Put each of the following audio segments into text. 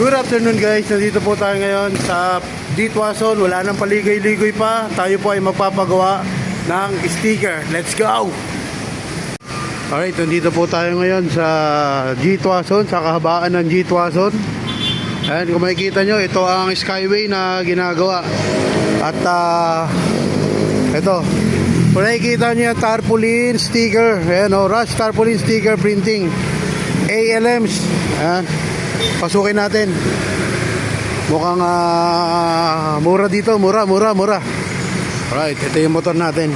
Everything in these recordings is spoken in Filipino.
Good afternoon guys, nandito po tayo ngayon sa Ditwason. Wala nang paligay-ligoy pa. Tayo po ay magpapagawa ng sticker. Let's go! Alright, nandito po tayo ngayon sa G-Twason, sa kahabaan ng G-Twason. Ayan, kung makikita nyo, ito ang skyway na ginagawa. At ah, ito, kung nakikita nyo yung tarpaulin sticker, ayan o, Rush tarpaulin sticker printing. ALMs, ayan, pasukin natin. Mukhang ah, mura dito, mura, mura, mura. Alright, ito yung motor natin.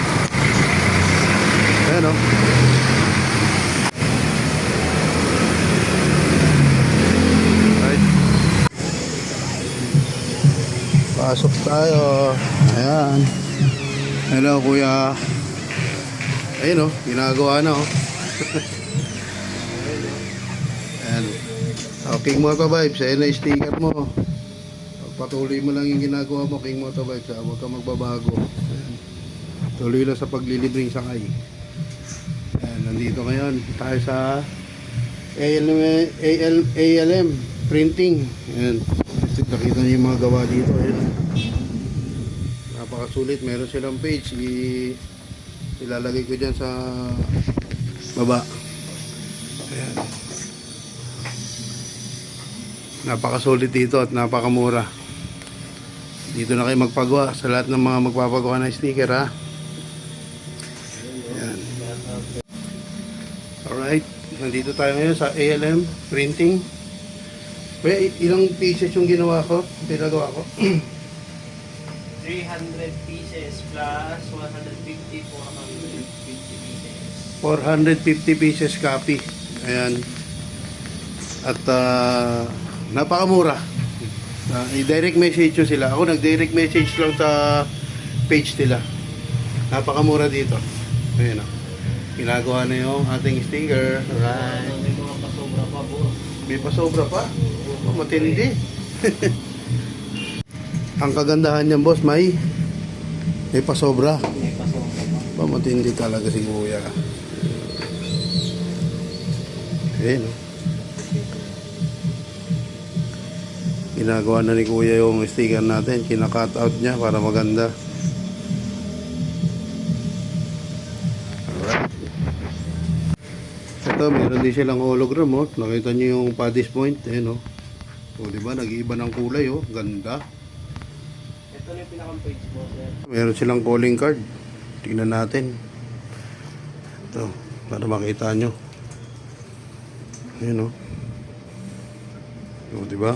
Ayan o. Alright. Pasok tayo. Ayan. Hello, kuya. Ayun oh, ginagawa na oh. Ayan. Oh, King Moto Vibes, ayan na sticker mo. Patuloy mo lang yung ginagawa mo, King Moto Vibes. Ah. Huwag ka magbabago. Ayan. Tuloy lang sa paglilibring sakay. Ayan, nandito ngayon tayo sa ALM, AL, ALM printing. Ayan. Nakita niyo yung mga gawa dito. Ayan. Napakasulit. Meron silang page. I, ilalagay ko dyan sa baba. Ayan. Napakasulit dito at napakamura. Dito na kayo magpagawa sa lahat ng mga magpapagawa ng sticker ha. Ayan. Alright. Nandito tayo ngayon sa ALM printing. Kuya, ilang pieces yung ginawa ko? Pinagawa ko? 300 pieces plus 150 450 pieces. 450 pieces copy. Ayan. At ah, napakamura. Ah, i-direct message nyo sila. Ako nag-direct message lang sa page nila. Napakamura dito. Ayan o. Ginagawa na yung ating sticker. Right. May mga pasobra pa boss. May pasobra pa. Oh, matindi. Ang kagandahan niyan, boss, may may pasobra. May pasobra pa. Matindi talaga si Kuya. Ayan, oh. Ginagawa na ni Kuya yung sticker natin. Kina-cut out niya para maganda. Alright. Ito, meron din silang hologram, oh. Nakita niyo yung Paddy's Point. Ayan, oh. O, di ba? Nag-iiba ng kulay, oh. Ganda. Ito na yung pinakang page mo sir. Meron silang calling card. Tingnan natin. Ito, para makita nyo. Ayan o. O, diba?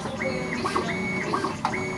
Thank you.